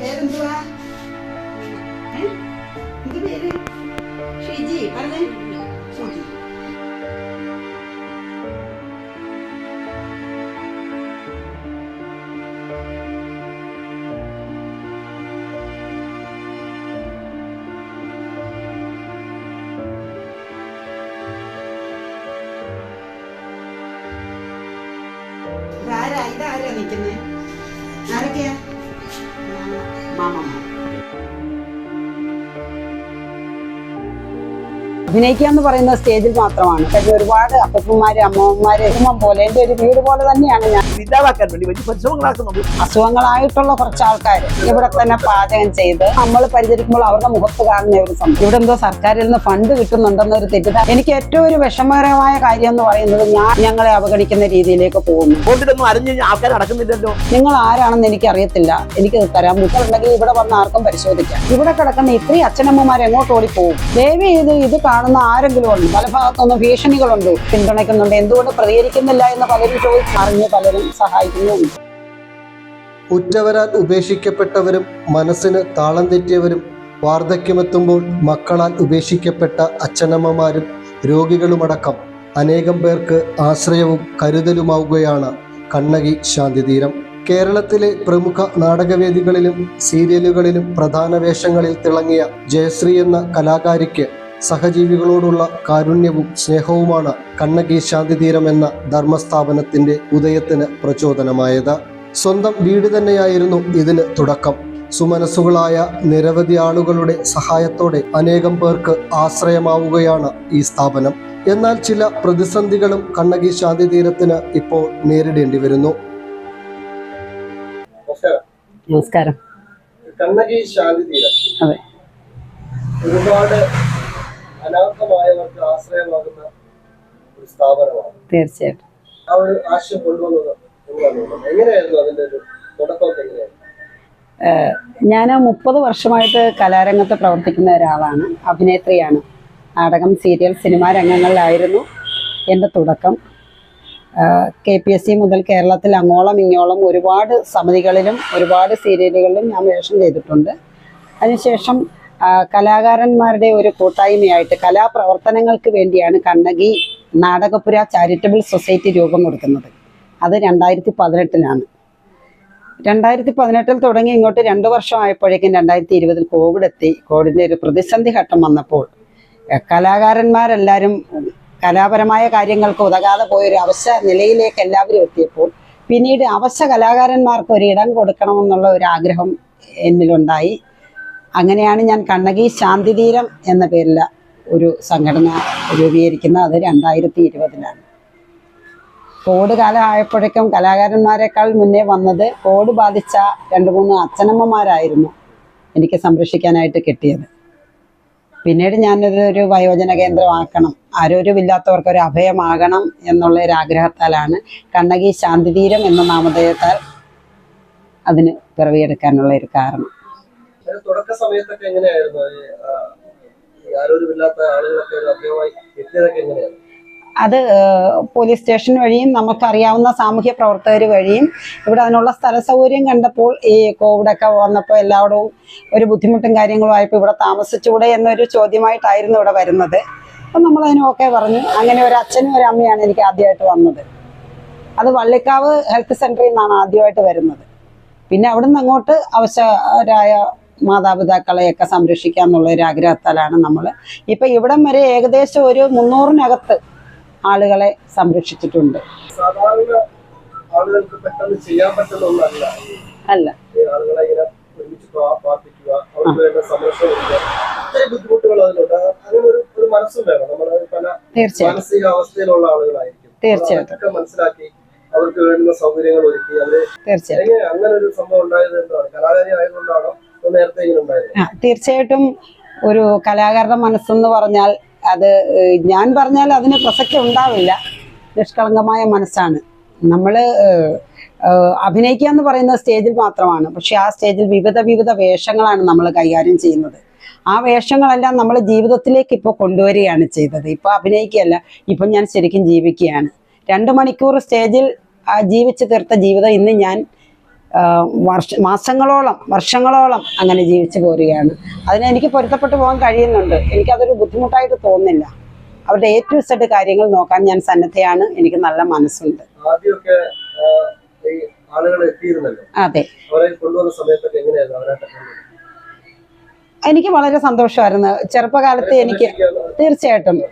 പേരെന്തുവാ? എന്ത് പേര് ഷിജി പറഞ്ഞേ അഭിനയിക്കുക എന്ന് പറയുന്നത് സ്റ്റേജിൽ മാത്രമാണ്. പക്ഷേ ഒരുപാട് അപ്പന്മാര് അമ്മമാര് അമ്മ പോലെ എന്റെ ഒരു വീട് പോലെ തന്നെയാണ് ഞാൻ. ഇല്ലാതാക്കാൻ വേണ്ടി വലിയ പരിശ്രമങ്ങളാക്കുന്നുണ്ട് അസുഖങ്ങളായിട്ടുള്ള കുറച്ച് ആൾക്കാർ ഇവിടെ തന്നെ പാചകം ചെയ്ത് നമ്മൾ പരിചരിക്കുമ്പോൾ അവരുടെ മുഖത്ത് കാണുന്ന ഒരു സംഭവം. ഇവിടെ എന്തോ സർക്കാരിൽ നിന്ന് ഫണ്ട് കിട്ടുന്നുണ്ടെന്ന ഒരു തെറ്റിദ്ധാരണ എനിക്ക് ഏറ്റവും ഒരു വിഷമകരമായ കാര്യം എന്ന് പറയുന്നത് ഞാൻ ഞങ്ങളെ അവഗണിക്കുന്ന രീതിയിലേക്ക് പോകുന്നു. ആൾക്കാർ നടക്കുന്നില്ലല്ലോ നിങ്ങൾ ആരാണെന്ന് എനിക്ക് അറിയത്തില്ല എനിക്ക് തരാൻ ബുദ്ധിമുട്ടുണ്ടെങ്കിൽ ഇവിടെ വന്ന് ആർക്കും പരിശോധിക്കാം. ഇവിടെ കിടക്കുന്ന ഇത്രയും അച്ഛനമ്മമാർ എങ്ങോട്ട് ഓടിപ്പോകും ദേവി ഇത് ഇത് കാണുന്ന ആരെങ്കിലും ഉണ്ട് പല ഭാഗത്തുനിന്ന് ഭീഷണികളുണ്ട് പിന്തുണയ്ക്കുന്നുണ്ട്. എന്തുകൊണ്ട് പ്രതികരിക്കുന്നില്ല എന്ന് പലരും ചോദിച്ചു അറിഞ്ഞ് പലരും സഹായിക്കുന്നുണ്ട്. ഉറ്റവരാൽ ഉപേക്ഷിക്കപ്പെട്ടവരും മനസ്സിന് താളം തെറ്റിയവരും വാർദ്ധക്യമെത്തുമ്പോൾ മക്കളാൽ ഉപേക്ഷിക്കപ്പെട്ട അച്ഛനമ്മമാരും രോഗികളുമടക്കം അനേകം പേർക്ക് ആശ്രയവും കരുതലുമാവുകയാണ് കണ്ണകി ശാന്തിതീരം. കേരളത്തിലെ പ്രമുഖ നാടകവേദികളിലും സീരിയലുകളിലും പ്രധാന വേഷങ്ങളിൽ തിളങ്ങിയ ജയശ്രീ എന്ന കലാകാരിക്ക് സഹജീവികളോടുള്ള കാരുണ്യവും സ്നേഹവുമാണ് കണ്ണകി ശാന്തിതീരം എന്ന ധർമ്മസ്ഥാപനത്തിന്റെ ഉദയത്തിന് പ്രചോദനമായത്. സ്വന്തം വീട് തന്നെയായിരുന്നു ഇതിന് തുടക്കം. സുമനസ്സുകളായ നിരവധി ആളുകളുടെ സഹായത്തോടെ അനേകം പേർക്ക് ആശ്രയമാവുകയാണ് ഈ സ്ഥാപനം. എന്നാൽ ചില പ്രതിസന്ധികളും കണ്ണകി ശാന്തി തീരത്തിന് ഇപ്പോൾ നേരിടേണ്ടി വരുന്നു. നമസ്കാരം. കണ്ണകി ശാന്തി തീരം ഒരുപാട് അനാഥമായവർക്ക് ആശ്രയമാകുന്ന ഒരു സ്ഥാപനമാണ്. തീർച്ചയായിട്ടും. ആ ഒരു ആശയം കൊണ്ടുവന്നത് എങ്ങനെയായിരുന്നു അതിന്റെ ഒരു തുടക്കമൊക്കെ എങ്ങനെയായിരുന്നു? ഞാൻ മുപ്പത് വർഷമായിട്ട് കലാരംഗത്ത് പ്രവർത്തിക്കുന്ന ഒരാളാണ്. അഭിനേത്രിയാണ്. നാടകം സീരിയൽ സിനിമാ രംഗങ്ങളിലായിരുന്നു എന്റെ തുടക്കം. കെ പി എസ് സി മുതൽ കേരളത്തിൽ അങ്ങോളം ഇങ്ങോളം ഒരുപാട് സമിതികളിലും ഒരുപാട് സീരിയലുകളിലും ഞാൻ വേഷം ചെയ്തിട്ടുണ്ട്. അതിനുശേഷം കലാകാരന്മാരുടെ ഒരു കൂട്ടായ്മയായിട്ട് കലാപ്രവർത്തനങ്ങൾക്ക് വേണ്ടിയാണ് കണ്ണകി നാടകപുര ചാരിറ്റബിൾ സൊസൈറ്റി രൂപം കൊടുക്കുന്നത്. അത് രണ്ടായിരത്തി പതിനെട്ടിലാണ് രണ്ടായിരത്തി പതിനെട്ടിൽ തുടങ്ങി ഇങ്ങോട്ട് രണ്ട് വർഷമായപ്പോഴേക്കും രണ്ടായിരത്തി ഇരുപതിൽ കോവിഡ് എത്തി കോവിഡിന്റെ ഒരു പ്രതിസന്ധി ഘട്ടം വന്നപ്പോൾ കലാകാരന്മാരെല്ലാവരും കലാപരമായ കാര്യങ്ങൾക്ക് ഉതകാതെ പോയൊരു അവശ നിലയിലേക്ക് എല്ലാവരും എത്തിയപ്പോൾ പിന്നീട് അവശ കലാകാരന്മാർക്ക് ഒരു ഇടം കൊടുക്കണമെന്നുള്ള ഒരു ആഗ്രഹം എന്നിലുണ്ടായി. അങ്ങനെയാണ് ഞാൻ കണ്ണകി ശാന്തിതീരം എന്ന പേരിൽ ഒരു സംഘടന രൂപീകരിക്കുന്നത്. അത് രണ്ടായിരത്തി ഇരുപതിലാണ് കോവിഡ് കാലം ആയപ്പോഴേക്കും കലാകാരന്മാരെക്കാൾ മുന്നേ വന്നത് കോവിഡ് ബാധിച്ച രണ്ട് മൂന്ന് അച്ഛനമ്മമാരായിരുന്നു എനിക്ക് സംരക്ഷിക്കാനായിട്ട് കിട്ടിയത്. പിന്നീട് ഞാനൊരു ഒരു വയോജന കേന്ദ്രമാക്കണം ആരോഗ്യമില്ലാത്തവർക്ക് ഒരു അഭയമാകണം എന്നുള്ള ഒരു ആഗ്രഹത്താലാണ് കണ്ണകി ശാന്തിതീരം എന്ന നാമധേയത്താൽ അതിന് പിറവിയെടുക്കാനുള്ള ഒരു കാരണം. തുടക്ക സമയത്തൊക്കെ എങ്ങനെയായിരുന്നു? അത് പോലീസ് സ്റ്റേഷൻ വഴിയും നമുക്കറിയാവുന്ന സാമൂഹ്യ പ്രവർത്തകർ വഴിയും ഇവിടെ അതിനുള്ള സ്ഥല സൗകര്യം കണ്ടപ്പോൾ ഈ കോവിഡൊക്കെ വന്നപ്പോൾ എല്ലാവരും ഒരു ബുദ്ധിമുട്ടും കാര്യങ്ങളും ആയപ്പോൾ ഇവിടെ താമസിച്ചുകൂടെ എന്നൊരു ചോദ്യമായിട്ടായിരുന്നു ഇവിടെ വരുന്നത്. അപ്പം നമ്മൾ അതിനൊക്കെ പറഞ്ഞു. അങ്ങനെ ഒരു അച്ഛനും ഒരു അമ്മയാണ് എനിക്ക് ആദ്യമായിട്ട് വന്നത്. അത് വള്ളിക്കാവ് ഹെൽത്ത് സെന്ററിൽ നിന്നാണ് ആദ്യമായിട്ട് വരുന്നത്. പിന്നെ അവിടുന്ന് അങ്ങോട്ട് അവശരായ മാതാപിതാക്കളെയൊക്കെ സംരക്ഷിക്കുക എന്നുള്ള ഒരു ആഗ്രഹത്താലാണ് നമ്മൾ ഇപ്പം ഇവിടം വരെ ഏകദേശം ഒരു മുന്നൂറിനകത്ത് ആളുകളെ സംരക്ഷിച്ചിട്ടുണ്ട്. അല്ല. പല തീർച്ചയായിട്ടും. മനസ്സിലാക്കി അവർക്ക് വേണ്ടുന്ന സൗകര്യങ്ങൾ ഒരുക്കി അവർ അങ്ങനെ ഒരു സംഭവം ഉണ്ടായത് എന്താണ്? കലാകാരി ആയതുകൊണ്ടാണോ? തീർച്ചയായിട്ടും ഒരു കലാകാരന്റെ മനസ്സെന്ന് പറഞ്ഞാൽ അത് ഞാൻ പറഞ്ഞാൽ അതിന് പ്രസക്തി ഉണ്ടാവില്ല. നിഷ്കളങ്കമായ മനസ്സാണ്. നമ്മൾ അഭിനയിക്കുക എന്ന് പറയുന്നത് സ്റ്റേജിൽ മാത്രമാണ്. പക്ഷെ ആ സ്റ്റേജിൽ വിവിധ വിവിധ വേഷങ്ങളാണ് നമ്മൾ കൈകാര്യം ചെയ്യുന്നത്. ആ വേഷങ്ങളെല്ലാം നമ്മൾ ജീവിതത്തിലേക്ക് ഇപ്പോൾ കൊണ്ടുവരികയാണ് ചെയ്തത്. ഇപ്പോൾ അഭിനയിക്കുകയല്ല ഇപ്പം ഞാൻ ശരിക്കും ജീവിക്കുകയാണ്. രണ്ട് മണിക്കൂർ സ്റ്റേജിൽ ജീവിച്ചു തീർത്ത ജീവിതം ഇന്ന് ഞാൻ വർഷ മാസങ്ങളോളം വർഷങ്ങളോളം അങ്ങനെ ജീവിച്ചു പോരുകയാണ്. അതിനെ എനിക്ക് പൊരുത്തപ്പെട്ടു പോകാൻ കഴിയുന്നുണ്ട്. എനിക്കതൊരു ബുദ്ധിമുട്ടായിട്ട് തോന്നുന്നില്ല. അവരുടെ എ ടു സെഡ് കാര്യങ്ങൾ നോക്കാൻ ഞാൻ സന്നദ്ധയാണ്. എനിക്ക് നല്ല മനസ്സുണ്ട്. അതെ. എനിക്ക് വളരെ സന്തോഷമായിരുന്നു. ചെറുപ്പകാലത്ത് എനിക്ക് തീർച്ചയായിട്ടും.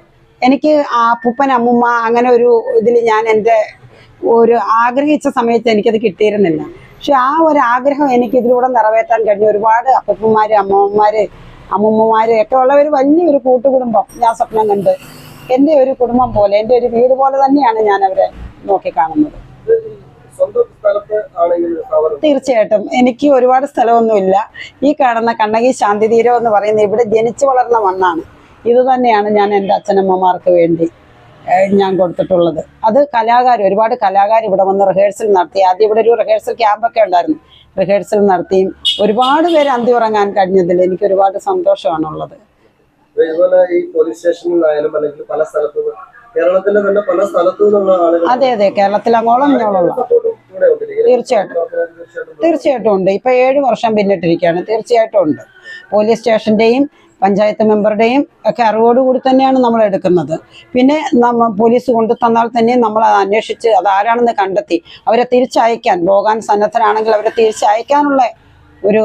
എനിക്ക് ആ അപ്പൂപ്പൻ അമ്മുമ്മ അങ്ങനെ ഒരു ഇതിൽ ഞാൻ എന്റെ ഒരു ആഗ്രഹിച്ച സമയത്ത് എനിക്കത് കിട്ടിയിരുന്നില്ല. പക്ഷെ ആ ഒരു ആഗ്രഹം എനിക്ക് ഇതിലൂടെ നിറവേറ്റാൻ കഴിഞ്ഞു. ഒരുപാട് അപ്പൂപ്പന്മാര് അമ്മമ്മമാര് അമ്മമ്മമാര് ഒക്കെ ഉള്ള ഒരു വലിയൊരു കൂട്ടുകുടുംബം ഞാൻ സ്വപ്നം കണ്ട്. എന്റെ ഒരു കുടുംബം പോലെ എന്റെ ഒരു വീട് പോലെ തന്നെയാണ് ഞാൻ അവരെ നോക്കിക്കാണുന്നത് തീർച്ചയായിട്ടും. എനിക്ക് ഒരുപാട് സ്ഥലമൊന്നുമില്ല. ഈ കാണുന്ന കണ്ണകി ശാന്തിതീരം എന്ന് പറയുന്നത് ഇവിടെ ജനിച്ചു വളർന്ന മണ്ണാണ്. ഇത് തന്നെയാണ് ഞാൻ എന്റെ അച്ഛനമ്മമാർക്ക് വേണ്ടി ഞാൻ കൊടുത്തിട്ടുള്ളത്. അത് കലാകാർ ഒരുപാട് കലാകാർ ഇവിടെ വന്ന് റിഹേഴ്സൽ നടത്തി. ആദ്യം ഇവിടെ ഒരു റിഹേഴ്സൽ ക്യാമ്പൊക്കെ ഉണ്ടായിരുന്നു. റിഹേഴ്സൽ നടത്തിയും ഒരുപാട് പേര് അന്തി ഉറങ്ങാൻ കഴിഞ്ഞതിൽ എനിക്ക് ഒരുപാട് സന്തോഷമാണുള്ളത്. ഉള്ളത് ഇതുപോലെ ഈ പോലീസ് സ്റ്റേഷനിലായാലും അല്ലെങ്കിൽ പല സ്ഥലത്തു നിന്ന് തന്നെ പല സ്ഥലത്തു നിന്നുള്ള ആളുകൾ അതെ അതെ. കേരളത്തിൽ അങ്ങോളം ഇങ്ങോളം. തീർച്ചയായിട്ടും. തീർച്ചയായിട്ടും ഉണ്ട്. ഇപ്പൊ ഏഴ് വർഷം പിന്നിട്ടിരിക്കുകയാണ്. തീർച്ചയായിട്ടും ഉണ്ട്. പോലീസ് സ്റ്റേഷന്റെയും പഞ്ചായത്ത് മെമ്പറുടെയും ഒക്കെ അറിവോടുകൂടി തന്നെയാണ് നമ്മൾ എടുക്കുന്നത്. പിന്നെ നമ്മൾ പോലീസ് കൊണ്ടു തന്നാൽ തന്നെ നമ്മൾ അത് അന്വേഷിച്ച് അത് ആരാണെന്ന് കണ്ടെത്തി. അവരെ തിരിച്ചയക്കാൻ പോകാൻ സന്നദ്ധരാണെങ്കിൽ അവരെ തിരിച്ചയക്കാനുള്ള ഒരു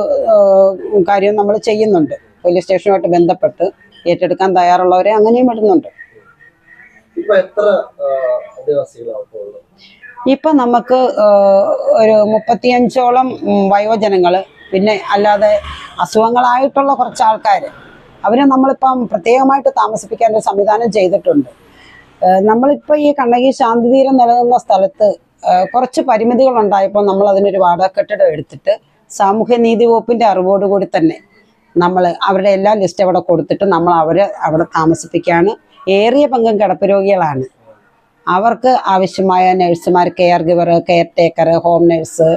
കാര്യം നമ്മൾ ചെയ്യുന്നുണ്ട്. പോലീസ് സ്റ്റേഷനുമായിട്ട് ബന്ധപ്പെട്ട് ഏറ്റെടുക്കാൻ തയ്യാറുള്ളവരെ അങ്ങനെയും ഇടുന്നുണ്ട്. ഇപ്പൊ നമുക്ക് ഒരു മുപ്പത്തിയഞ്ചോളം വയോജനങ്ങൾ പിന്നെ അല്ലാതെ അസുഖങ്ങളായിട്ടുള്ള കുറച്ച് ആൾക്കാർ അവരെ നമ്മളിപ്പം പ്രത്യേകമായിട്ട് താമസിപ്പിക്കാൻ ഒരു സംവിധാനം ചെയ്തിട്ടുണ്ട്. നമ്മളിപ്പോൾ ഈ കണ്ണകി ശാന്തിതീരം നിലനിന്ന സ്ഥലത്ത് കുറച്ച് പരിമിതികൾ ഉണ്ടായപ്പോൾ നമ്മൾ അതിനൊരു വാടക കെട്ടിടം എടുത്തിട്ട് സാമൂഹ്യനീതി വകുപ്പിന്റെ അറിവോടുകൂടി തന്നെ നമ്മൾ അവരുടെ എല്ലാ ലിസ്റ്റ് അവിടെ കൊടുത്തിട്ട് നമ്മൾ അവരെ അവിടെ താമസിപ്പിക്കുകയാണ് ഏറിയ പങ്കും കിടപ്പ് രോഗികളാണ്. അവർക്ക് ആവശ്യമായ നഴ്സുമാർ caregiver caretaker home nurse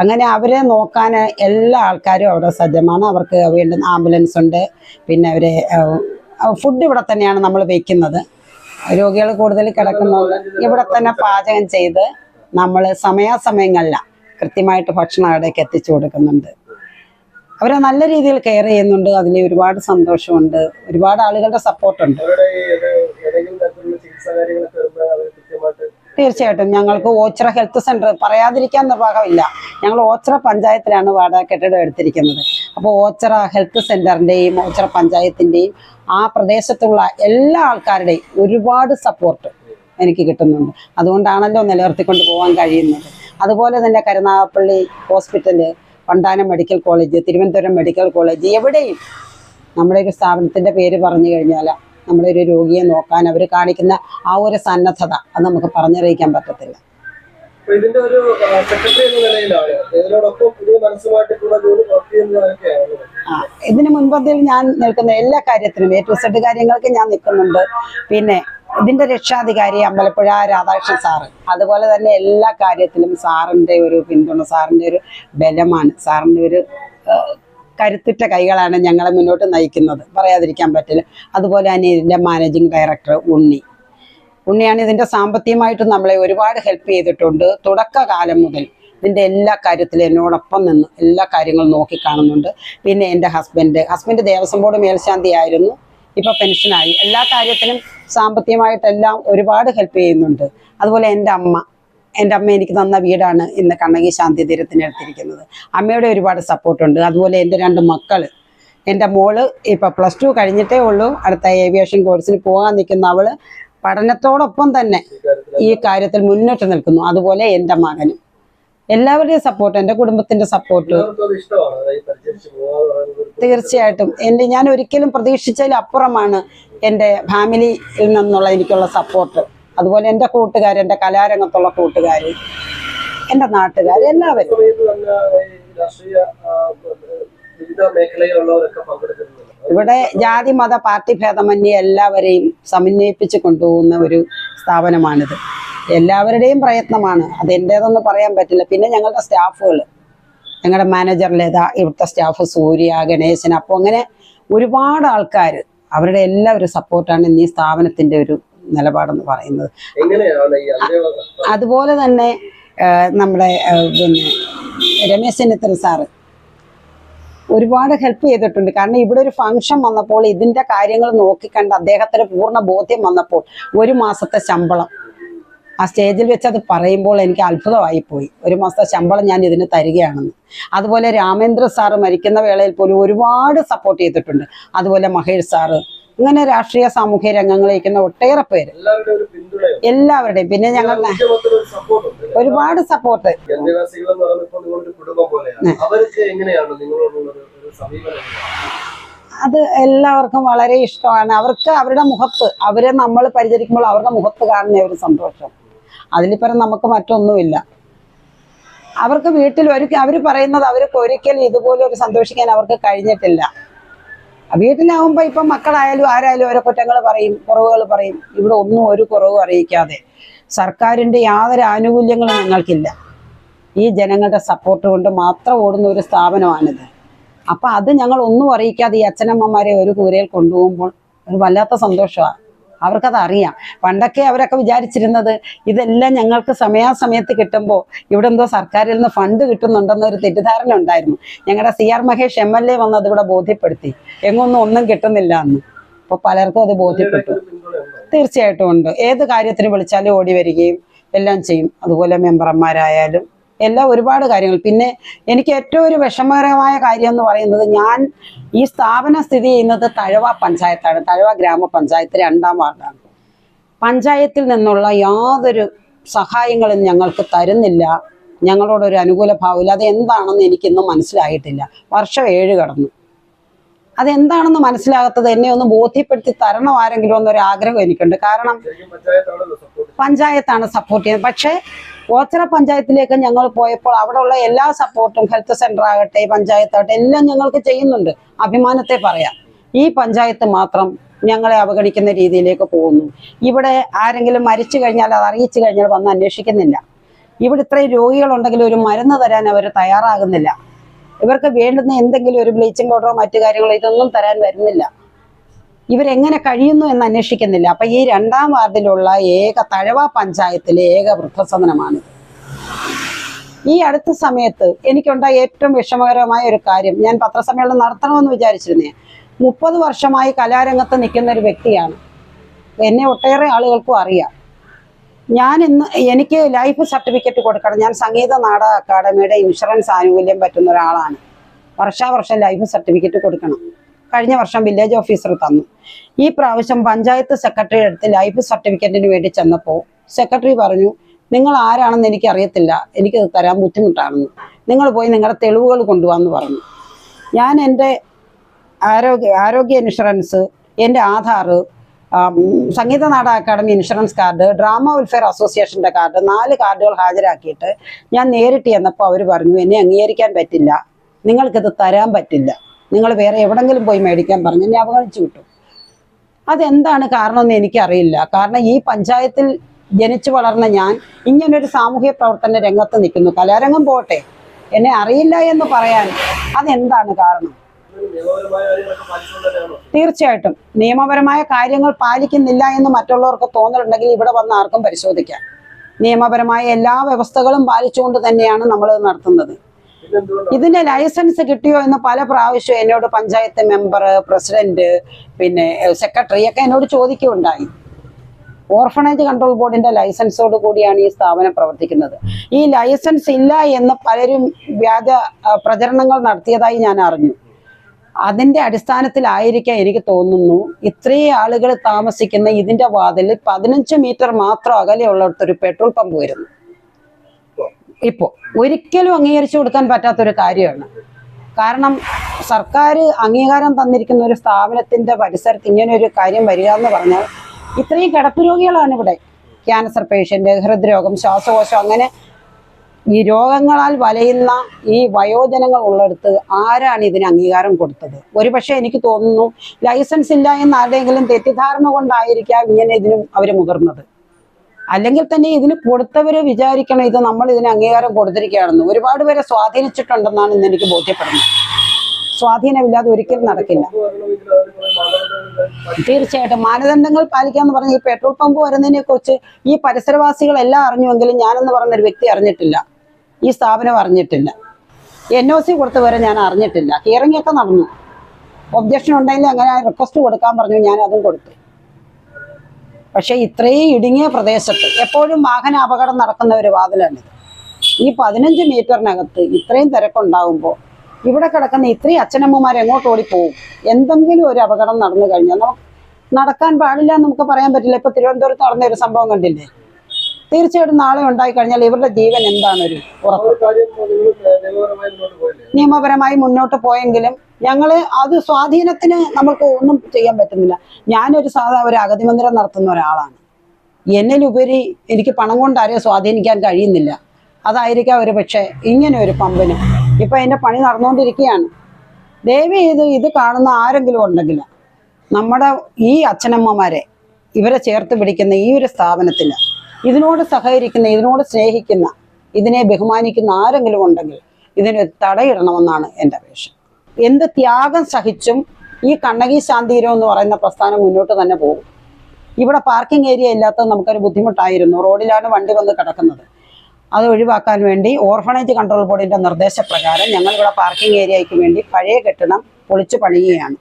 അങ്ങനെ അവരെ നോക്കാൻ എല്ലാ ആൾക്കാരും അവിടെ സജ്ജമാണ്. അവർക്ക് വീണ്ടും ആംബുലൻസ് ഉണ്ട്. പിന്നെ അവരെ ഫുഡ് ഇവിടെ തന്നെയാണ് നമ്മൾ വയ്ക്കുന്നത് രോഗികൾ കൂടുതൽ കിടക്കുന്നു. ഇവിടെ തന്നെ പാചകം ചെയ്ത് നമ്മൾ സമയാസമയങ്ങളിലാണ് കൃത്യമായിട്ട് ഭക്ഷണം അവിടേക്ക് എത്തിച്ചു കൊടുക്കുന്നുണ്ട്. അവരെ നല്ല രീതിയിൽ കെയർ ചെയ്യുന്നുണ്ട്. അതിന് ഒരുപാട് സന്തോഷമുണ്ട്. ഒരുപാട് ആളുകളുടെ സപ്പോർട്ടുണ്ട്. തീർച്ചയായിട്ടും. ഞങ്ങൾക്ക് ഓച്ചിറ ഹെൽത്ത് സെന്റർ പറയാതിരിക്കാൻ നിർവാഹമില്ല. ഞങ്ങൾ ഓച്ചിറ പഞ്ചായത്തിലാണ് വാടക കെട്ടിടം എടുത്തിരിക്കുന്നത്. അപ്പോൾ ഓച്ചിറ ഹെൽത്ത് സെന്ററിന്റെയും ഓച്ചിറ പഞ്ചായത്തിന്റെയും ആ പ്രദേശത്തുള്ള എല്ലാ ആൾക്കാരുടെയും ഒരുപാട് സപ്പോർട്ട് എനിക്ക് കിട്ടുന്നുണ്ട്. അതുകൊണ്ടാണല്ലോ നിലനിർത്തിക്കൊണ്ട് പോകാൻ കഴിയുന്നത്. അതുപോലെ തന്നെ Karunagappally hospital Vandanam medical college Thiruvananthapuram medical college എവിടെയും നമ്മുടെ ഒരു സ്ഥാപനത്തിന്റെ പേര് പറഞ്ഞു കഴിഞ്ഞാൽ നമ്മുടെ ഒരു രോഗിയെ നോക്കാൻ അവർ കാണിക്കുന്ന ആ ഒരു സന്നദ്ധത അത് നമുക്ക് പറഞ്ഞറിയിക്കാൻ പറ്റത്തില്ല. ഇതിന്റെ ഒരു സെക്രട്ടറി എന്ന നിലയിലാണ് ഇതിനോടൊപ്പം പുതിയ ജോലി വർക്ക് ഇതിന് മുൻപന്തിയിൽ ഞാൻ നിൽക്കുന്ന എല്ലാ കാര്യത്തിനും ഏറ്റവും സെഡ് കാര്യങ്ങൾക്ക് ഞാൻ നിൽക്കുന്നുണ്ട്. പിന്നെ ഇതിന്റെ രക്ഷാധികാരി അമ്പലപ്പുഴ രാധാകൃഷ്ണൻ സാറ്. അതുപോലെ തന്നെ എല്ലാ കാര്യത്തിലും സാറിന്റെ ഒരു പിന്തുണ സാറിന്റെ ഒരു ബലമാണ്. സാറിന്റെ ഒരു കരുത്തുറ്റ കൈകളാണ് ഞങ്ങളെ മുന്നോട്ട് നയിക്കുന്നത്. പറയാതിരിക്കാൻ പറ്റില്ല. അതുപോലെ തന്നെ ഇതിന്റെ മാനേജിങ് ഡയറക്ടർ ഉണ്ണി. ഉണ്ണിയാണ് ഇതിന്റെ സാമ്പത്തികമായിട്ട് നമ്മളെ ഒരുപാട് ഹെൽപ്പ് ചെയ്തിട്ടുണ്ട്. തുടക്കകാലം മുതൽ ഇതിന്റെ എല്ലാ കാര്യത്തിലും എന്നോടൊപ്പം നിന്ന് എല്ലാ കാര്യങ്ങളും നോക്കിക്കാണുന്നുണ്ട് പിന്നെ എന്റെ ഹസ്ബൻഡ്. ഹസ്ബൻഡ് ദേവസ്വം ബോർഡ് മേൽശാന്തി ആയിരുന്നു ഇപ്പൊ പെൻഷനായി. എല്ലാ കാര്യത്തിലും സാമ്പത്തികമായിട്ടെല്ലാം ഒരുപാട് ഹെൽപ്പ് ചെയ്യുന്നുണ്ട്. അതുപോലെ എന്റെ അമ്മ. എന്റെ അമ്മ എനിക്ക് തന്ന വീടാണ് ഇന്ന് കണ്ണകി ശാന്തി തീരത്തിന് എടുത്തിരിക്കുന്നത് അമ്മയുടെ ഒരുപാട് സപ്പോർട്ടുണ്ട് അതുപോലെ എന്റെ രണ്ട് മക്കൾ എന്റെ മോൾ ഇപ്പൊ പ്ലസ് ടു കഴിഞ്ഞിട്ടേ ഉള്ളൂ. അടുത്ത ഏവിയേഷൻ കോഴ്സിന് പോകാൻ നിൽക്കുന്ന അവൾ പഠനത്തോടൊപ്പം തന്നെ ഈ കാര്യത്തിൽ മുന്നോട്ട് നിൽക്കുന്നു. അതുപോലെ എന്റെ മകനും. എല്ലാവരുടെയും സപ്പോർട്ട് എന്റെ കുടുംബത്തിന്റെ സപ്പോർട്ട് തീർച്ചയായിട്ടും. എന്റെ ഞാൻ ഒരിക്കലും പ്രതീക്ഷിച്ചതിൽ അപ്പുറമാണ് എന്റെ ഫാമിലിയിൽ നിന്നുള്ള എനിക്കുള്ള സപ്പോർട്ട് അതുപോലെ എന്റെ കൂട്ടുകാർ എന്റെ കലാരംഗത്തുള്ള കൂട്ടുകാർ എന്റെ നാട്ടുകാർ എല്ലാവരും. ഇവിടെ ജാതി മത പാർട്ടി ഭേദമന്യേ എല്ലാവരെയും സമന്വയിപ്പിച്ച് കൊണ്ടുപോകുന്ന ഒരു സ്ഥാപനമാണിത്. എല്ലാവരുടെയും പ്രയത്നമാണ്. അത് എന്റേതെന്ന് പറയാൻ പറ്റില്ല. പിന്നെ ഞങ്ങളുടെ സ്റ്റാഫുകൾ ഞങ്ങളുടെ മാനേജർ ലത ഇവിടുത്തെ സ്റ്റാഫ് സൂര്യ ഗണേശൻ അപ്പോൾ അങ്ങനെ ഒരുപാട് ആൾക്കാർ അവരുടെ എല്ലാ ഒരു സപ്പോർട്ടാണ് ഇന്ന് ഈ സ്ഥാപനത്തിന്റെ ഒരു നിലപാടെന്ന് പറയുന്നത്. അതുപോലെ തന്നെ നമ്മുടെ പിന്നെ രമേശ് ചെന്നിത്തല സാറ് ഒരുപാട് ഹെൽപ്പ് ചെയ്തിട്ടുണ്ട്. കാരണം ഇവിടെ ഒരു ഫംഗ്ഷൻ വന്നപ്പോൾ ഇതിന്റെ കാര്യങ്ങൾ നോക്കിക്കണ്ട് അദ്ദേഹത്തിന് പൂർണ ബോധ്യം വന്നപ്പോൾ ഒരു മാസത്തെ ശമ്പളം ആ സ്റ്റേജിൽ വെച്ച് അത് പറയുമ്പോൾ എനിക്ക് അത്ഭുതമായി പോയി ഒരു മാസത്തെ ശമ്പളം ഞാൻ ഇതിന് തരികയാണെന്ന്. അതുപോലെ രാമേന്ദ്ര സാറ് മരിക്കുന്ന വേളയിൽ പോലും ഒരുപാട് സപ്പോർട്ട് ചെയ്തിട്ടുണ്ട്. അതുപോലെ മഹേഷ് സാറ്. അങ്ങനെ രാഷ്ട്രീയ സാമൂഹ്യ രംഗങ്ങളിരിക്കുന്ന ഒട്ടേറെ പേര്. എല്ലാവരുടെയും. പിന്നെ ഞങ്ങൾ ഒരുപാട് സപ്പോർട്ട്? അത് എല്ലാവർക്കും വളരെ ഇഷ്ടമാണ്. അവർക്ക് അവരുടെ മുഖത്ത് അവരെ നമ്മൾ പരിചരിക്കുമ്പോൾ അവരുടെ മുഖത്ത് കാണുന്ന ഒരു സന്തോഷം. അതിലിപ്പുറം നമുക്ക് മറ്റൊന്നുമില്ല. അവർക്ക് വീട്ടിൽ ഒരുക്കി അവർ പറയുന്നത് അവർക്ക് ഒരിക്കലും ഇതുപോലെ ഒരു സന്തോഷിക്കാൻ അവർക്ക് കഴിഞ്ഞിട്ടില്ല. വീട്ടിലാവുമ്പോൾ ഇപ്പം മക്കളായാലും ആരായാലും ഓരോ കുറ്റങ്ങൾ പറയും കുറവുകൾ പറയും. ഇവിടെ ഒന്നും ഒരു കുറവും അറിയിക്കാതെ. സർക്കാരിന്റെ യാതൊരു ആനുകൂല്യങ്ങളും ഞങ്ങൾക്കില്ല. ഈ ജനങ്ങളുടെ സപ്പോർട്ട് കൊണ്ട് മാത്രം ഓടുന്ന ഒരു സ്ഥാപനമാണിത്. അപ്പൊ അത് ഞങ്ങൾ ഒന്നും അറിയിക്കാതെ ഈ അച്ഛനമ്മമാരെ ഒരു കൂരയിൽ കൊണ്ടുപോകുമ്പോൾ ഒരു വല്ലാത്ത സന്തോഷമാണ്. അവർക്കത് അറിയാം പണ്ടൊക്കെ അവരൊക്കെ വിചാരിച്ചിരുന്നത് ഇതെല്ലാം ഞങ്ങൾക്ക് സമയാസമയത്ത് കിട്ടുമ്പോൾ ഇവിടെ എന്തോ സർക്കാരിൽ നിന്ന് ഫണ്ട് കിട്ടുന്നുണ്ടെന്നൊരു തെറ്റിദ്ധാരണ ഉണ്ടായിരുന്നു. ഞങ്ങളുടെ C R Mahesh M L A വന്നത് ഇവിടെ ബോധ്യപ്പെടുത്തി. എങ്ങൊന്നും ഒന്നും കിട്ടുന്നില്ല എന്ന് അപ്പോൾ പലർക്കും അത് ബോധ്യപ്പെട്ടു. തീർച്ചയായിട്ടും ഉണ്ട്. ഏത് കാര്യത്തിന് വിളിച്ചാലും ഓടി വരികയും എല്ലാം ചെയ്യും. അതുപോലെ മെമ്പർമാരായാലും എല്ലാം ഒരുപാട് കാര്യങ്ങൾ. പിന്നെ എനിക്ക് ഏറ്റവും ഒരു വിഷമകരമായ കാര്യം എന്ന് പറയുന്നത് ഞാൻ ഈ സ്ഥാപനം സ്ഥിതി ചെയ്യുന്നത് തഴവ പഞ്ചായത്താണ്. തഴവ ഗ്രാമപഞ്ചായത്ത് രണ്ടാം വാർഡാണ്. പഞ്ചായത്തിൽ നിന്നുള്ള യാതൊരു സഹായങ്ങളും ഞങ്ങൾക്ക് തരുന്നില്ല. ഞങ്ങളോടൊരു അനുകൂല ഭാവമില്ല അത് എന്താണെന്ന് എനിക്കിന്നും മനസ്സിലായിട്ടില്ല. വർഷം ഏഴ് കടന്നു. അതെന്താണെന്ന് മനസ്സിലാകാത്തത് എന്നെ ഒന്ന് ബോധ്യപ്പെടുത്തി തരണം ആരെങ്കിലും എന്നൊരു ആഗ്രഹം എനിക്കുണ്ട്. കാരണം പഞ്ചായത്താണ് സപ്പോർട്ട് ചെയ്യുന്നത്. പക്ഷേ ഓച്ചറ പഞ്ചായത്തിലേക്ക് ഞങ്ങൾ പോയപ്പോൾ അവിടെയുള്ള എല്ലാ സപ്പോർട്ടും ഹെൽത്ത് സെന്റർ ആകട്ടെ പഞ്ചായത്താകട്ടെ എല്ലാം ഞങ്ങൾക്ക് ചെയ്യുന്നുണ്ട്. അഭിമാനത്തെ പറയാം. ഈ പഞ്ചായത്ത് മാത്രം ഞങ്ങളെ അവഗണിക്കുന്ന രീതിയിലേക്ക് പോകുന്നു. ഇവിടെ ആരെങ്കിലും മരിച്ചു കഴിഞ്ഞാൽ അത് അറിയിച്ചു കഴിഞ്ഞാൽ വന്ന് അന്വേഷിക്കുന്നില്ല. ഇവിടെ ഇത്രയും രോഗികളുണ്ടെങ്കിൽ ഒരു മരുന്ന് തരാൻ അവർ തയ്യാറാകുന്നില്ല. ഇവർക്ക് വേണ്ടുന്ന എന്തെങ്കിലും ഒരു ബ്ലീച്ചിങ് പൗഡറോ മറ്റു കാര്യങ്ങളോ ഇതൊന്നും തരാൻ വരുന്നില്ല. ഇവരെങ്ങനെ കഴിയുന്നു എന്ന് അന്വേഷിക്കുന്നില്ല. അപ്പൊ ഈ രണ്ടാം വാർഡിലുള്ള ഏക തഴവ പഞ്ചായത്തിലെ ഏക വൃദ്ധസദനമാണ്. ഈ അടുത്ത സമയത്ത് എനിക്കുണ്ടായ ഏറ്റവും വിഷമകരമായ ഒരു കാര്യം ഞാൻ പത്രസമ്മേളനം നടത്തണമെന്ന് വിചാരിച്ചിരുന്നേ. മുപ്പത് വർഷമായി കലാരംഗത്ത് നിൽക്കുന്ന ഒരു വ്യക്തിയാണ്. എന്നെ ഒട്ടേറെ ആളുകൾക്കും അറിയാം. ഞാൻ ഇന്ന് എനിക്ക് ലൈഫ് സർട്ടിഫിക്കറ്റ് കൊടുക്കണം. ഞാൻ സംഗീത നാടക അക്കാദമിയുടെ ഇൻഷുറൻസ് ആനുകൂല്യം പറ്റുന്ന ഒരാളാണ്. വർഷാവർഷം ലൈഫ് സർട്ടിഫിക്കറ്റ് കൊടുക്കണം. കഴിഞ്ഞ വർഷം വില്ലേജ് ഓഫീസർ തന്നു. ഈ പ്രാവശ്യം പഞ്ചായത്ത് സെക്രട്ടറി അടുത്ത് ലൈഫ് സർട്ടിഫിക്കറ്റിന് വേണ്ടി ചെന്നപ്പോൾ സെക്രട്ടറി പറഞ്ഞു നിങ്ങൾ ആരാണെന്ന് എനിക്ക് അറിയത്തില്ല എനിക്കത് തരാൻ ബുദ്ധിമുട്ടാണെന്ന്. നിങ്ങൾ പോയി നിങ്ങളുടെ തെളിവുകൾ കൊണ്ടുപോകാമെന്ന് പറഞ്ഞു. ഞാൻ എന്റെ ആരോഗ്യ ആരോഗ്യ ഇൻഷുറൻസ് എന്റെ Aadhaar Sangeetha Nataka Akademi insurance card drama welfare അസോസിയേഷന്റെ കാർഡ് നാല് കാർഡുകൾ ഹാജരാക്കിയിട്ട് ഞാൻ നേരിട്ട് ചെന്നപ്പോൾ അവർ പറഞ്ഞു എന്നെ അംഗീകരിക്കാൻ പറ്റില്ല. നിങ്ങൾക്കിത് തരാൻ പറ്റില്ല. നിങ്ങൾ വേറെ എവിടെങ്കിലും പോയി മേടിക്കാൻ പറഞ്ഞു എന്നെ അവഗണിച്ചു വിട്ടു. അതെന്താണ് കാരണമെന്ന് എനിക്കറിയില്ല. കാരണം ഈ പഞ്ചായത്തിൽ ജനിച്ചു വളർന്ന ഞാൻ ഇങ്ങനൊരു സാമൂഹ്യ പ്രവർത്തന രംഗത്ത് നിൽക്കുന്നു. കലാരംഗം പോട്ടെ. എന്നെ അറിയില്ല എന്ന് പറയാൻ അതെന്താണ് കാരണം? തീർച്ചയായിട്ടും. നിയമപരമായ കാര്യങ്ങൾ പാലിക്കുന്നില്ല എന്ന് മറ്റുള്ളവർക്ക് തോന്നലുണ്ടെങ്കിൽ ഇവിടെ വന്ന് ആർക്കും പരിശോധിക്കാം. നിയമപരമായ എല്ലാ വ്യവസ്ഥകളും പാലിച്ചുകൊണ്ട് തന്നെയാണ് നമ്മൾ നടത്തുന്നത്. ഇതിന്റെ ലൈസൻസ് കിട്ടിയോ എന്ന് പല പ്രാവശ്യം എന്നോട് പഞ്ചായത്ത് മെമ്പർ പ്രസിഡന്റ് പിന്നെ സെക്രട്ടറി ഒക്കെ എന്നോട് ചോദിക്കുകയുണ്ടായി. ഓർഫണേജ് കൺട്രോൾ ബോർഡിന്റെ ലൈസൻസോട് കൂടിയാണ് ഈ സ്ഥാപനം പ്രവർത്തിക്കുന്നത്. ഈ ലൈസൻസ് ഇല്ല എന്ന് പലരും വ്യാജ പ്രചരണങ്ങൾ നടത്തിയതായി ഞാൻ അറിഞ്ഞു. അതിന്റെ അടിസ്ഥാനത്തിലായിരിക്കാം എനിക്ക് തോന്നുന്നു ഇത്രയും ആളുകൾ താമസിക്കുന്ന ഇതിന്റെ വാതിൽ പതിനഞ്ച് മീറ്റർ മാത്രം അകലെയുള്ളടത്തൊരു പെട്രോൾ പമ്പ് വരുന്നു. ഇപ്പോൾ ഒരിക്കലും അംഗീകരിച്ചു കൊടുക്കാൻ പറ്റാത്തൊരു കാര്യമാണ്. കാരണം സർക്കാർ അംഗീകാരം തന്നിരിക്കുന്ന ഒരു സ്ഥാപനത്തിന്റെ പരിസരത്ത് ഇങ്ങനെ ഒരു കാര്യം വരിക എന്ന് പറഞ്ഞാൽ ഇത്രയും കിടപ്പ് രോഗികളാണ് ഇവിടെ. ക്യാൻസർ പേഷ്യന്റ് ഹൃദ്രോഗം ശ്വാസകോശം അങ്ങനെ ഈ രോഗങ്ങളാൽ വലയുന്ന ഈ വയോജനങ്ങൾ ഉള്ളിടത്ത് ആരാണ് ഇതിന് അംഗീകാരം കൊടുത്തത്? ഒരുപക്ഷെ എനിക്ക് തോന്നുന്നു ലൈസൻസ് ഇല്ല എന്ന് ആരുടെയെങ്കിലും തെറ്റിദ്ധാരണ കൊണ്ടായിരിക്കാം ഇങ്ങനെ ഇതിനും അവർ മുതിർന്നത്. അല്ലെങ്കിൽ തന്നെ ഇതിന് കൊടുത്തവര് വിചാരിക്കണം ഇത് നമ്മൾ ഇതിന് അംഗീകാരം കൊടുത്തിരിക്കുകയാണെന്ന്. ഒരുപാട് പേരെ സ്വാധീനിച്ചിട്ടുണ്ടെന്നാണ് ഇന്ന് എനിക്ക് ബോധ്യപ്പെടുന്നത്. സ്വാധീനമില്ലാതെ ഒരിക്കലും നടക്കില്ല. തീർച്ചയായിട്ടും മാനദണ്ഡങ്ങൾ പാലിക്കാന്ന് പറഞ്ഞ ഈ പെട്രോൾ പമ്പ് വരുന്നതിനെ കുറിച്ച് ഈ പരിസരവാസികളെല്ലാം അറിഞ്ഞുവെങ്കിലും ഞാനെന്ന് പറഞ്ഞ ഒരു വ്യക്തി അറിഞ്ഞിട്ടില്ല. ഈ സ്ഥാപനം അറിഞ്ഞിട്ടില്ല. എൻ ഒ സി കൊടുത്തവരെ ഞാൻ അറിഞ്ഞിട്ടില്ല. ഹിയറിംഗ് ഒക്കെ നടന്നു. ഒബ്ജക്ഷൻ ഉണ്ടെങ്കിൽ അങ്ങനെ റിക്വസ്റ്റ് കൊടുക്കാൻ പറഞ്ഞു ഞാൻ അതും കൊടുത്തു. പക്ഷേ ഇത്രയും ഇടുങ്ങിയ പ്രദേശത്ത് എപ്പോഴും വാഹന അപകടം നടക്കുന്ന ഒരു വാതിലാണിത്. ഈ പതിനഞ്ച് മീറ്ററിനകത്ത് ഇത്രയും തിരക്കുണ്ടാകുമ്പോൾ ഇവിടെ കിടക്കുന്ന ഇത്രയും അച്ഛനമ്മമാർ എങ്ങോട്ട് ഓടിപ്പോവും? എന്തെങ്കിലും ഒരു അപകടം നടന്നു കഴിഞ്ഞാൽ നമുക്ക് നടക്കാൻ പാടില്ല എന്ന് നമുക്ക് പറയാൻ പറ്റില്ല. ഇപ്പൊ തിരുവനന്തപുരത്ത് നടന്ന ഒരു സംഭവം കണ്ടില്ലേ? തീർച്ചയായിട്ടും നാളെ ഉണ്ടായി കഴിഞ്ഞാൽ ഇവരുടെ ജീവൻ എന്താണ് ഒരു ഉറപ്പ്. നിയമപരമായി മുന്നോട്ട് പോയെങ്കിലും ഞങ്ങൾ അത് സ്വാധീനത്തിന് നമുക്ക് ഒന്നും ചെയ്യാൻ പറ്റുന്നില്ല. ഞാനൊരു സാധാ ഒരു അഗതി മന്ദിരം നടത്തുന്ന ഒരാളാണ്. എന്നിലുപരി എനിക്ക് പണം കൊണ്ട് ആരെയും സ്വാധീനിക്കാൻ കഴിയുന്നില്ല. അതായിരിക്കാം ഒരു പക്ഷേ ഇങ്ങനെ ഒരു പമ്പിന്. ഇപ്പൊ അതിന്റെ പണി നടന്നുകൊണ്ടിരിക്കുകയാണ്. ദയവ് ചെയ്ത് ഇത് കാണുന്ന ആരെങ്കിലും ഉണ്ടെങ്കിൽ നമ്മുടെ ഈ അച്ഛനമ്മമാരെ ഇവരെ ചേർത്ത് പിടിക്കുന്ന ഈ ഒരു സ്ഥാപനത്തിൽ ഇതിനോട് സഹകരിക്കുന്ന ഇതിനോട് സ്നേഹിക്കുന്ന ഇതിനെ ബഹുമാനിക്കുന്ന ആരെങ്കിലും ഉണ്ടെങ്കിൽ ഇതിന് തടയിടണമെന്നാണ് എന്റെ അപേക്ഷ. എന്ത് ത്യാഗം സഹിച്ചും ഈ കണ്ണകി ശാന്തീരം എന്ന് പറയുന്ന പ്രസ്ഥാനം മുന്നോട്ട് തന്നെ പോകും. ഇവിടെ പാർക്കിംഗ് ഏരിയ ഇല്ലാത്തത് നമുക്കൊരു ബുദ്ധിമുട്ടായിരുന്നു. റോഡിലാണ് വണ്ടി വന്ന് കിടക്കുന്നത്. അത് ഒഴിവാക്കാൻ വേണ്ടി ഓർഫണേജ് കൺട്രോൾ ബോർഡിന്റെ നിർദ്ദേശപ്രകാരം ഞങ്ങൾ ഇവിടെ പാർക്കിംഗ് ഏരിയയ്ക്ക് വേണ്ടി പഴയ കെട്ടിടം പൊളിച്ചു പണിയുകയാണ്.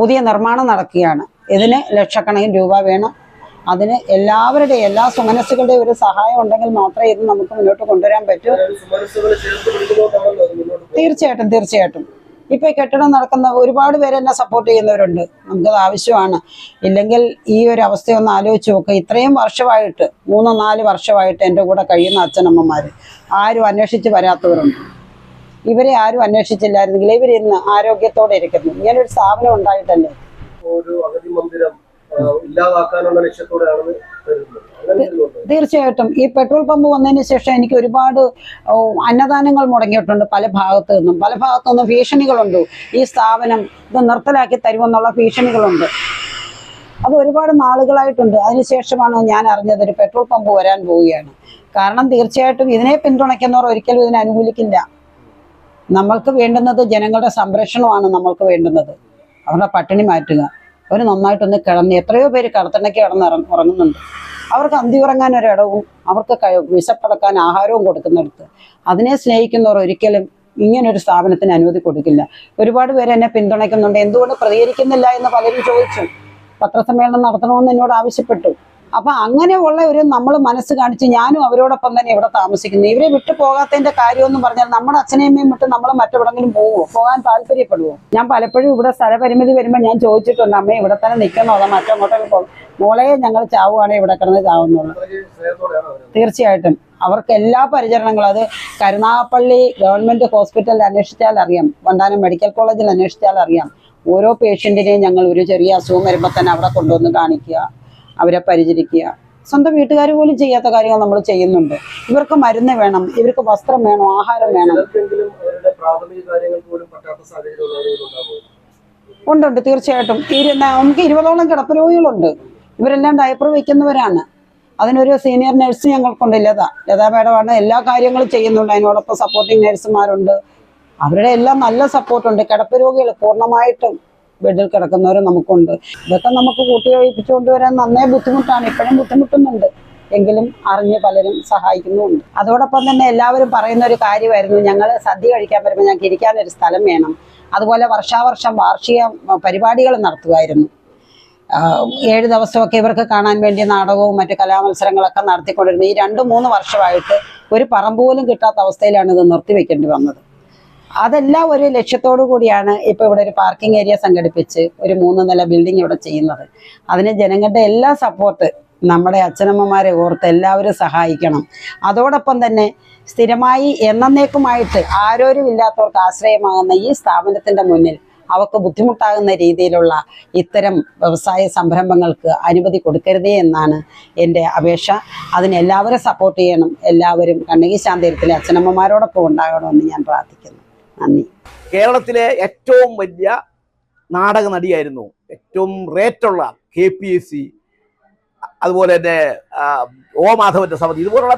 പുതിയ നിർമ്മാണം നടക്കുകയാണ്. ഇതിന് ലക്ഷക്കണക്കിന് രൂപ വേണം. അതിന് എല്ലാവരുടെയും എല്ലാ സുമനസ്സുകളുടെയും ഒരു സഹായം ഉണ്ടെങ്കിൽ മാത്രമേ ഇത് നമുക്ക് മുന്നോട്ട് കൊണ്ടുവരാൻ പറ്റൂ. തീർച്ചയായിട്ടും തീർച്ചയായിട്ടും. ഇപ്പൊ കെട്ടിടം നടക്കുന്ന ഒരുപാട് പേര് എന്നെ സപ്പോർട്ട് ചെയ്യുന്നവരുണ്ട്. നമുക്കത് ആവശ്യമാണ്. ഇല്ലെങ്കിൽ ഈ ഒരു അവസ്ഥയൊന്ന് ആലോചിച്ച് നോക്കുക ഇത്രയും വർഷമായിട്ട് മൂന്നോ നാല് വർഷമായിട്ട് എന്റെ കൂടെ കഴിയുന്ന അച്ഛനമ്മമാർ ആരും അന്വേഷിച്ച് വരാത്തവരുണ്ട്. ഇവരെ ആരും അന്വേഷിച്ചില്ലായിരുന്നെങ്കിൽ ഇവർ ഇന്ന് ആരോഗ്യത്തോടെ ഇരിക്കുന്നു. ഇങ്ങനൊരു സ്ഥാപനം ഉണ്ടായിട്ടല്ലേ? ഒരു അഗതി മന്ദിരം ഇല്ലാതാക്കാനുള്ള ലക്ഷ്യത്തോടെയാണ്? തീർച്ചയായിട്ടും. ഈ പെട്രോൾ പമ്പ് വന്നതിന് ശേഷം എനിക്ക് ഒരുപാട് അന്നദാനങ്ങൾ മുടങ്ങിയിട്ടുണ്ട് പല ഭാഗത്തു നിന്നും. പല ഭാഗത്തു നിന്നും ഭീഷണികളുണ്ട്. ഈ സ്ഥാപനം ഇത് നിർത്തലാക്കി തരുമെന്നുള്ള ഭീഷണികളുണ്ട്. അത് ഒരുപാട് നാളുകളായിട്ടുണ്ട്. അതിനുശേഷമാണ് ഞാൻ അറിഞ്ഞത് ഒരു പെട്രോൾ പമ്പ് വരാൻ പോവുകയാണ്. കാരണം തീർച്ചയായിട്ടും ഇതിനെ പിന്തുണയ്ക്കുന്നവർ ഒരിക്കലും ഇതിനെ അനുകൂലിക്കില്ല. നമ്മൾക്ക് വേണ്ടുന്നത് ജനങ്ങളുടെ സംരക്ഷണമാണ് നമ്മൾക്ക് വേണ്ടുന്നത്. അവരുടെ പട്ടിണി മാറ്റുക. അവർ നന്നായിട്ടൊന്ന് കിടന്ന് എത്രയോ പേര് കടത്തണയ്ക്ക് കിടന്ന് ഉറങ്ങുന്നുണ്ട് അവർക്ക് അന്തി ഉറങ്ങാൻ ഒരിടവും അവർക്ക് വിശപ്പടക്കാൻ ആഹാരവും കൊടുക്കുന്നിടത്ത്. അതിനെ സ്നേഹിക്കുന്നവർ ഒരിക്കലും ഇങ്ങനൊരു സ്ഥാപനത്തിന് അനുമതി കൊടുക്കില്ല. ഒരുപാട് പേര് എന്നെ പിന്തുണയ്ക്കുന്നുണ്ട്. എന്തുകൊണ്ട് പ്രതികരിക്കുന്നില്ല എന്ന് പലരും ചോദിച്ചു. പത്രസമ്മേളനം നടത്തണമെന്ന് എന്നോട് ആവശ്യപ്പെട്ടു. അപ്പൊ അങ്ങനെയുള്ള ഒരു നമ്മൾ മനസ്സ് കാണിച്ച് ഞാനും അവരോടൊപ്പം തന്നെ ഇവിടെ താമസിക്കുന്നു. ഇവരെ വിട്ടു പോകാത്തതിന്റെ കാര്യമെന്ന് പറഞ്ഞാൽ നമ്മുടെ അച്ഛനെയമ്മയും വിട്ട് നമ്മൾ മറ്റെവിടെങ്കിലും പോവുമോ പോകാൻ താല്പര്യപ്പെടുവോ? ഞാൻ പലപ്പോഴും ഇവിടെ സ്ഥലപരിമിതി വരുമ്പോൾ ഞാൻ ചോദിച്ചിട്ടുണ്ട് അമ്മ ഇവിടെ തന്നെ നിൽക്കണോ അതോ മറ്റങ്ങോട്ടേക്ക് പോകും മോളെ ഞങ്ങൾ ചാവുകയാണെങ്കിൽ ഇവിടെ കിടന്ന് ചാവുന്നുള്ളൂ. തീർച്ചയായിട്ടും. അവർക്ക് എല്ലാ പരിചരണങ്ങളും അത് കരുനാഗപ്പള്ളി ഗവൺമെന്റ് ഹോസ്പിറ്റലിൽ അന്വേഷിച്ചാൽ അറിയാം വണ്ടാനം മെഡിക്കൽ കോളേജിൽ അന്വേഷിച്ചാൽ അറിയാം. ഓരോ പേഷ്യന്റിനെയും ഞങ്ങൾ ഒരു ചെറിയ അസുഖം വരുമ്പോൾ തന്നെ അവിടെ കൊണ്ടുവന്ന് കാണിക്കുക അവരെ പരിചരിക്കുക. സ്വന്തം വീട്ടുകാർ പോലും ചെയ്യാത്ത കാര്യങ്ങൾ നമ്മൾ ചെയ്യുന്നുണ്ട്. ഇവർക്ക് മരുന്ന് വേണം ഇവർക്ക് വസ്ത്രം വേണം ആഹാരം വേണം. ഉണ്ടുണ്ട് തീർച്ചയായിട്ടും. നമുക്ക് ഇരുപതോളം കിടപ്പ് രോഗികളുണ്ട് ഇവരെല്ലാം ഡയപ്പർ വയ്ക്കുന്നവരാണ് അതിനൊരു സീനിയർ നഴ്സ് ഞങ്ങൾക്കുണ്ട് ലത. ലതാ എല്ലാ കാര്യങ്ങളും ചെയ്യുന്നുണ്ട്. അതിനോടൊപ്പം സപ്പോർട്ടിങ് നഴ്സുമാരുണ്ട് അവരുടെ എല്ലാം നല്ല സപ്പോർട്ടുണ്ട് കിടപ്പ് രോഗികൾ പൂർണമായിട്ടും ബെഡിൽ കിടക്കുന്നവരും നമുക്കുണ്ട്. ഇതൊക്കെ നമുക്ക് കൂട്ടിയോജിപ്പിച്ചു കൊണ്ടുവരാൻ നന്നേ ബുദ്ധിമുട്ടാണ്. ഇപ്പോഴും ബുദ്ധിമുട്ടുന്നുണ്ട്. എങ്കിലും അറിഞ്ഞ് പലരും സഹായിക്കുന്നുമുണ്ട്. അതോടൊപ്പം തന്നെ എല്ലാവരും പറയുന്ന ഒരു കാര്യമായിരുന്നു. ഞങ്ങൾ സദ്യ കഴിക്കാൻ വരുമ്പോൾ ഞങ്ങൾക്ക് ഇരിക്കാനൊരു സ്ഥലം വേണം. അതുപോലെ വർഷാവർഷം വാർഷിക പരിപാടികൾ നടത്തുമായിരുന്നു ഏഴ് ദിവസമൊക്കെ ഇവർക്ക് കാണാൻ വേണ്ടി നാടകവും മറ്റു കലാമത്സരങ്ങളൊക്കെ നടത്തിക്കൊണ്ടിരുന്നു. ഈ രണ്ട് മൂന്ന് വർഷമായിട്ട് ഒരു പറമ്പ് പോലും കിട്ടാത്ത അവസ്ഥയിലാണ് ഇത് നിർത്തിവെക്കേണ്ടി വന്നത്. അതെല്ലാം ഒരു ലക്ഷ്യത്തോടു കൂടിയാണ് ഇപ്പൊ ഇവിടെ ഒരു പാർക്കിംഗ് ഏരിയ സംഘടിപ്പിച്ച് ഒരു മൂന്ന് നില ബിൽഡിംഗ് ഇവിടെ ചെയ്യുന്നത്. അതിന് ജനങ്ങളുടെ എല്ലാ സപ്പോർട്ട് നമ്മുടെ അച്ഛനമ്മമാരെ ഓർത്ത് എല്ലാവരും സഹായിക്കണം. അതോടൊപ്പം തന്നെ സ്ഥിരമായി എന്നേക്കുമായിട്ട് ആരോരും ഇല്ലാത്തവർക്ക് ആശ്രയമാകുന്ന ഈ സ്ഥാപനത്തിന്റെ മുന്നിൽ അവർക്ക് ബുദ്ധിമുട്ടാകുന്ന രീതിയിലുള്ള ഇത്തരം വ്യവസായ സംരംഭങ്ങൾക്ക് അനുമതി കൊടുക്കരുതേ എന്നാണ് എന്റെ അപേക്ഷ. അതിന് എല്ലാവരും സപ്പോർട്ട് ചെയ്യണം. എല്ലാവരും കണ്ണകി ശാന്തീരത്തിലെ അച്ഛനമ്മമാരോടൊപ്പം ഉണ്ടാകണമെന്ന് ഞാൻ പ്രാർത്ഥിക്കുന്നു. നന്ദി. കേരളത്തിലെ ഏറ്റവും വലിയ നാടക നടിയായിരുന്നു. ഏറ്റവും റേറ്റുള്ള കെ പി എസ് സി അതുപോലെ തന്നെ ഓ മാധവന്റെ സമിതി. ഇതുപോലുള്ള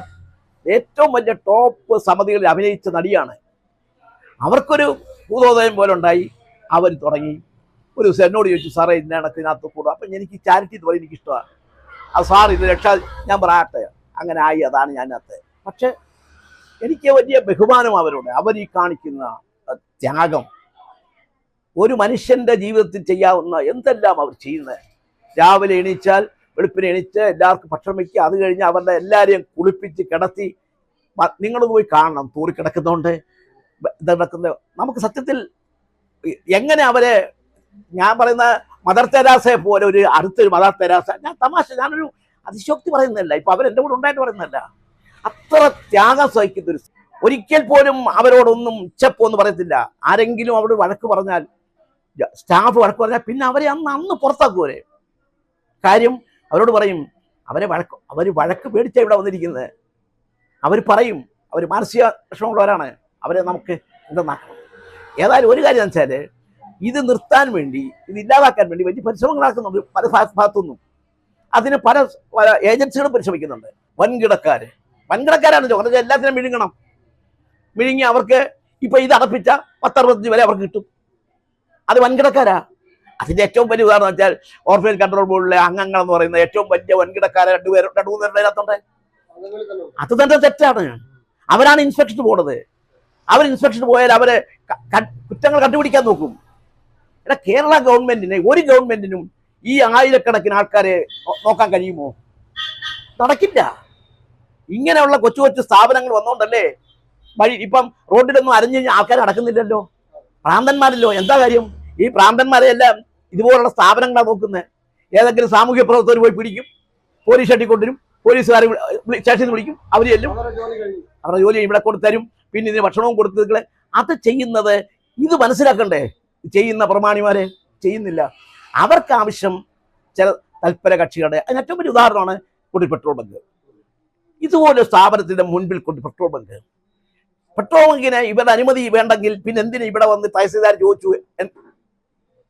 ഏറ്റവും വലിയ ടോപ്പ് സമിതികളിൽ അഭിനയിച്ച നടിയാണ്. അവർക്കൊരു ഭൂതോദയം പോലെ ഉണ്ടായി. അവർ തുടങ്ങി. ഒരു ദിവസം എന്നോട് ചോദിച്ചു സാറേ ഇന്ന കണക്കിനകത്ത് കൂടും. അപ്പം എനിക്ക് ചാരിറ്റി എന്ന് എനിക്കിഷ്ടമാണ് അത് സാർ ഇത് രക്ഷാ ഞാൻ പറയട്ടെ. അങ്ങനെ ആയി അതാണ് ഞാനകത്ത് പക്ഷെ എനിക്ക് വലിയ ബഹുമാനം അവരോട്. അവർ ഈ കാണിക്കുന്ന ത്യാഗം ഒരു മനുഷ്യന്റെ ജീവിതത്തിൽ ചെയ്യാവുന്ന എന്തെല്ലാം അവർ ചെയ്യുന്നത്. രാവിലെ എണീച്ചാൽ വെളുപ്പിനെ എണീച്ച് എല്ലാവർക്കും ഭക്ഷണം വയ്ക്കുക അത് കഴിഞ്ഞ് അവരുടെ എല്ലാവരെയും കുളിപ്പിച്ച് കിടത്തി നിങ്ങൾ പോയി കാണണം. തൂറി കിടക്കുന്നതുകൊണ്ട് ഇത് നടക്കുന്ന നമുക്ക് സത്യത്തിൽ എങ്ങനെ അവരെ ഞാൻ പറയുന്ന മദർ തെരാസയെ പോലെ ഒരു അടുത്തൊരു മദർ തെരാസ ഞാൻ തമാശ ഞാനൊരു അതിശോക്തി പറയുന്നില്ല ഇപ്പൊ അവരെന്റെ കൂടെ ഉണ്ടായിട്ട് പറയുന്നില്ല അത്ര ത്യാഗം സഹിക്കുന്ന ഒരു ഒരിക്കൽ പോലും അവരോടൊന്നും ഉച്ചപ്പോ എന്ന് പറയത്തില്ല. ആരെങ്കിലും അവിടെ വഴക്ക് പറഞ്ഞാൽ സ്റ്റാഫ് വഴക്ക് പറഞ്ഞാൽ പിന്നെ അവരെ അന്ന് അന്ന് പുറത്താക്കുവരെ. കാര്യം അവരോട് പറയും അവരെ വഴക്ക് അവർ വഴക്ക് പേടിച്ചാണ് ഇവിടെ വന്നിരിക്കുന്നത്. അവർ പറയും അവർ മാനസിക വിഷമമുള്ളവരാണ്. അവരെ നമുക്ക് എന്തെന്നാക്കണം ഏതായാലും ഒരു കാര്യം വെച്ചാൽ ഇത് നിർത്താൻ വേണ്ടി ഇത് ഇല്ലാതാക്കാൻ വേണ്ടി വലിയ പരിശ്രമങ്ങൾ നടക്കുന്നുണ്ട് പല ഭാഗത്തുനിന്നും. അതിന് പല പല ഏജൻസികളും പരിശ്രമിക്കുന്നുണ്ട്. വൻകിടക്കാർ വൻകിടക്കാരാണ് ചോദിച്ചത് എല്ലാത്തിനും വിഴുങ്ങണം വിഴുങ്ങി അവർക്ക് ഇപ്പൊ ഇത് അടപ്പിച്ച പത്തറുപത്തഞ്ച് വരെ അവർക്ക് കിട്ടും. അത് വൻകിടക്കാരാ. അതിന്റെ ഏറ്റവും വലിയ ഉദാഹരണം വെച്ചാൽ ഓർഫേൻ കൺട്രോൾ ബോർഡിലെ അംഗങ്ങൾ എന്ന് പറയുന്ന ഏറ്റവും വലിയ വൻകിടക്കാരെ രണ്ടുപേരും രണ്ടു മൂന്ന് പേരുടെ അതിനകത്തുണ്ട്. അത് തന്നെ തെറ്റാണ്. അവരാണ് ഇൻസ്പെക്ഷൻ പോണത് അവർ ഇൻസ്പെക്ഷൻ പോയാൽ അവരെ കുറ്റങ്ങൾ കണ്ടുപിടിക്കാൻ നോക്കും. എടാ കേരള ഗവൺമെന്റിനെ ഒരു ഗവൺമെന്റിനും ഈ ആയിരക്കണക്കിന് ആൾക്കാരെ നോക്കാൻ കഴിയുമോ? നടക്കില്ല. ഇങ്ങനെയുള്ള കൊച്ചു കൊച്ചു സ്ഥാപനങ്ങൾ വന്നോണ്ടല്ലേ? വഴി ഇപ്പം റോഡിലൊന്നും അരഞ്ഞു കഴിഞ്ഞാൽ ആൾക്കാർ നടക്കുന്നില്ലല്ലോ. പ്രാന്തന്മാരല്ലോ എന്താ കാര്യം? ഈ പ്രാന്തന്മാരെ എല്ലാം ഇതുപോലുള്ള സ്ഥാപനങ്ങളാണ് നോക്കുന്നത് ഏതെങ്കിലും സാമൂഹ്യ പ്രവർത്തകർ പോയി പിടിക്കും പോലീസ് സ്റ്റേഷനിൽ കൊണ്ടുവരും പോലീസുകാർ സ്റ്റേഷനിൽ വിളിക്കും അവർ ചെല്ലും. അവരുടെ ജോലി ഇവിടെ കൊടുത്തരും. പിന്നെ ഇതിന് ഭക്ഷണവും കൊടുത്തത് അത് ചെയ്യുന്നത് ഇത് മനസ്സിലാക്കണ്ടേ? ചെയ്യുന്ന പ്രമാണിമാരെ ചെയ്യുന്നില്ല. അവർക്ക് ആവശ്യം ചില തൽപര കക്ഷികളുടെ അതിന് ഏറ്റവും വലിയ ഉദാഹരണമാണ് കുടി പെട്രോൾ ബങ്ക്. ഇതുപോലെ സ്ഥാപനത്തിന്റെ മുൻപിൽ കൊണ്ട് പെട്രോൾ ബങ്ക്. പെട്രോൾ ബങ്കിന് ഇവരുടെ അനുമതി വേണ്ടെങ്കിൽ പിന്നെ എന്തിനു ഇവിടെ വന്ന് തഹസീൽദാർ ചോദിച്ചു?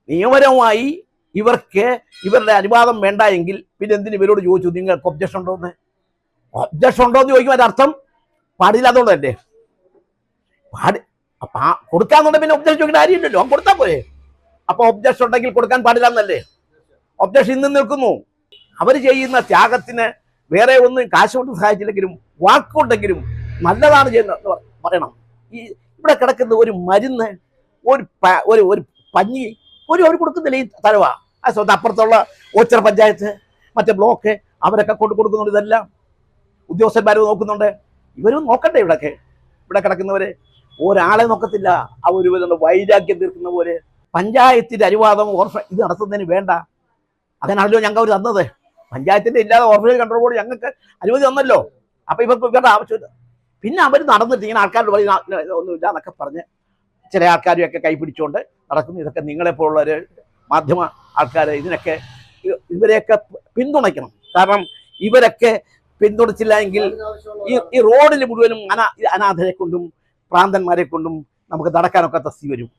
നിയമപരമായി ഇവർക്ക് ഇവരുടെ അനുവാദം വേണ്ട എങ്കിൽ പിന്നെ എന്തിനു ഇവരോട് ചോദിച്ചു? നിങ്ങൾക്ക് ഒബ്ജക്ഷൻ ഉണ്ടോ എന്ന് ഒബ്ജക്ഷൻ ഉണ്ടോ എന്ന് ചോദിക്കുമ്പോൾ അതിന്റെ അർത്ഥം പാടില്ലാത്തതുകൊണ്ടല്ലേ? പാടി അപ്പൊ ആ കൊടുക്കാന്നുണ്ടെ പിന്നെ ഒബ്ജക്ഷൻ ചോദിക്കേണ്ട കാര്യമില്ലല്ലോ. അവൻ കൊടുത്താൽ പോരെ. അപ്പൊ ഒബ്ജക്ഷൻ ഉണ്ടെങ്കിൽ കൊടുക്കാൻ പാടില്ല എന്നല്ലേ ഒബ്ജക്ഷൻ ഇന്ന് നിൽക്കുന്നു. അവർ ചെയ്യുന്ന ത്യാഗത്തിന് വേറെ ഒന്നും കാശ് കൊണ്ട് സഹായിച്ചില്ലെങ്കിലും വാക്കുണ്ടെങ്കിലും നല്ലതാണ് ചെയ്യുന്നത് പറയണം. ഈ ഇവിടെ കിടക്കുന്ന ഒരു മരുന്ന് ഒരു ഒരു ഒരു പഞ്ഞി ഒരു അവർ കൊടുക്കുന്നില്ല ഈ തലവ. ആ സ്വന്തം അപ്പുറത്തുള്ള ഓച്ചർ പഞ്ചായത്ത് മറ്റേ ബ്ലോക്ക് അവരൊക്കെ കൊണ്ട് കൊടുക്കുന്നുണ്ട് ഇതെല്ലാം. ഉദ്യോഗസ്ഥന്മാർ നോക്കുന്നുണ്ട്. ഇവരും നോക്കണ്ടേ ഇവിടെയൊക്കെ ഇവിടെ കിടക്കുന്നവര് ഒരാളെ നോക്കത്തില്ല. ആ ഒരു വൈരാഗ്യം തീർക്കുന്ന പോലെ പഞ്ചായത്തിന്റെ അനുവാദം ഓർഫ ഇത് നടത്തുന്നതിന് വേണ്ട. അതിനാണല്ലോ ഞങ്ങൾ അവർ തന്നത്. പഞ്ചായത്തിന്റെ ഇല്ലാതെ ഓർഫനേജ് കൺട്രോൾ ബോർഡ് ഞങ്ങൾക്ക് അനുമതി തന്നല്ലോ. അപ്പൊ ഇവർക്ക് ഇവരുടെ ആവശ്യമില്ല. പിന്നെ അവർ നടന്നിട്ട് ഇങ്ങനെ ആൾക്കാരോട് വഴി "ആ, ഒന്നുമില്ല എന്നൊക്കെ പറഞ്ഞ് ചില ആൾക്കാരെയൊക്കെ കൈപിടിച്ചുകൊണ്ട് നടക്കുന്നു. ഇതൊക്കെ നിങ്ങളെപ്പോലുള്ളവർ മാധ്യമ ആൾക്കാർ ഇതിനൊക്കെ ഇവരെയൊക്കെ പിന്തുണയ്ക്കണം. കാരണം ഇവരൊക്കെ പിന്തുണച്ചില്ല എങ്കിൽ ഈ റോഡിൽ മുഴുവനും അനാ അനാഥരെ കൊണ്ടും പ്രാന്തന്മാരെ കൊണ്ടും നമുക്ക് നടക്കാനൊക്കെ തസ്തി വരും.